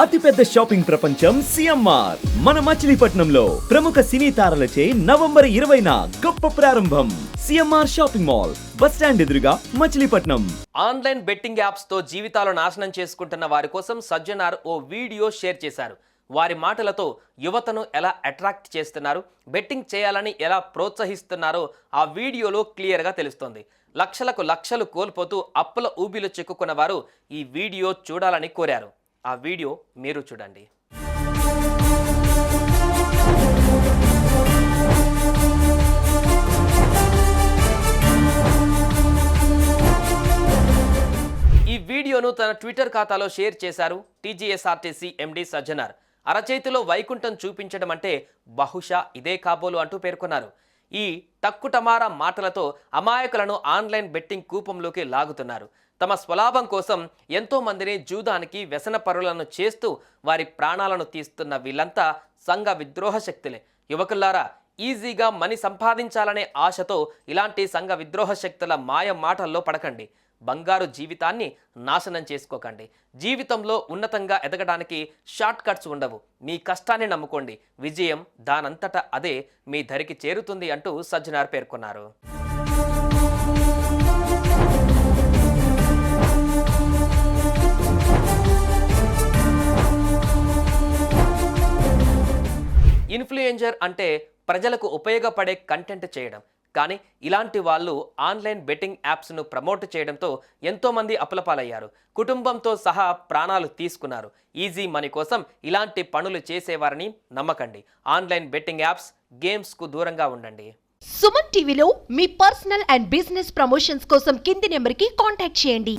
అతిపెద్ద షాపింగ్ ప్రపంచం సిఎంఆర్. మన మచిలీపట్నంలో ప్రముఖ సినీ తారలచే నవంబర్ ఇరవైన గొప్ప ప్రారంభం. CMR shopping mall. Bus stand ఎదురుగా మచిలీపట్నం. ఆన్లైన్ బెట్టింగ్ యాప్స్తో జీవితాలు నాశనం చేసుకుంటున్న వారి కోసం సజ్జనార్ ఓ వీడియో షేర్ చేశారు. వారి మాటలతో యువతను ఎలా అట్రాక్ట్ చేస్తున్నారు బెట్టింగ్ చేయాలని ఎలా ప్రోత్సహిస్తున్నారో ఆ వీడియోలో క్లియర్గా తెలుస్తోంది. లక్షలకు లక్షలు కోల్పోతూ అప్పుల ఊబిలో చిక్కుకున్న వారు ఈ వీడియో చూడాలని కోరారు. ఆ వీడియో మీరు చూడండి. ఈ వీడియోను తన ట్విట్టర్ ఖాతాలో షేర్ చేశారు టీజీఎస్ఆర్టీసీ ఎండీ సజ్జనార్. అరచేతిలో వైకుంఠం చూపించడం అంటే బహుశా ఇదే కాబోలు అంటూ పేర్కొన్నారు. ఈ టక్కుటమారా మాటలతో అమాయకులను ఆన్లైన్ బెట్టింగ్ కూపంలోకి లాగుతున్నారు. తమ స్వలాభం కోసం ఎంతో మందిని జూదానికి వ్యసన పరులను చేస్తూ వారి ప్రాణాలను తీస్తున్న వీళ్ళంతా సంఘ విద్రోహ శక్తులే. యువకులారా ఈజీగా మనీ సంపాదించాలనే ఆశతో ఇలాంటి సంఘ విద్రోహ శక్తుల మాయ మాటల్లో పడకండి. బంగారు జీవితాన్ని నాశనం చేసుకోకండి. జీవితంలో ఉన్నతంగా ఎదగడానికి షార్ట్ కట్స్ ఉండవు. మీ కష్టాన్ని నమ్ముకోండి. విజయం దానంతట అదే మీ ధరికి చేరుతుంది అంటూ సజ్జనార్ పేర్కొన్నారు. ఇన్ఫ్లుయెంజర్ అంటే ప్రజలకు ఉపయోగపడే కంటెంట్ చేయడం. కానీ ఇలాంటి వాళ్ళు ఆన్లైన్ బెట్టింగ్ యాప్స్ను ప్రమోట్ చేయడంతో ఎంతోమంది అప్పులపాలయ్యారు కుటుంబంతో సహా ప్రాణాలు తీసుకున్నారు. ఈజీ మనీ కోసం ఇలాంటి పనులు చేసేవారని నమ్మకండి. ఆన్లైన్ బెట్టింగ్ యాప్స్ గేమ్స్కు దూరంగా ఉండండి. సుమన్ టీవీలో మీ పర్సనల్ అండ్ బిజినెస్ ప్రమోషన్స్ కోసం కింది నెంబర్కి కాంటాక్ట్ చేయండి.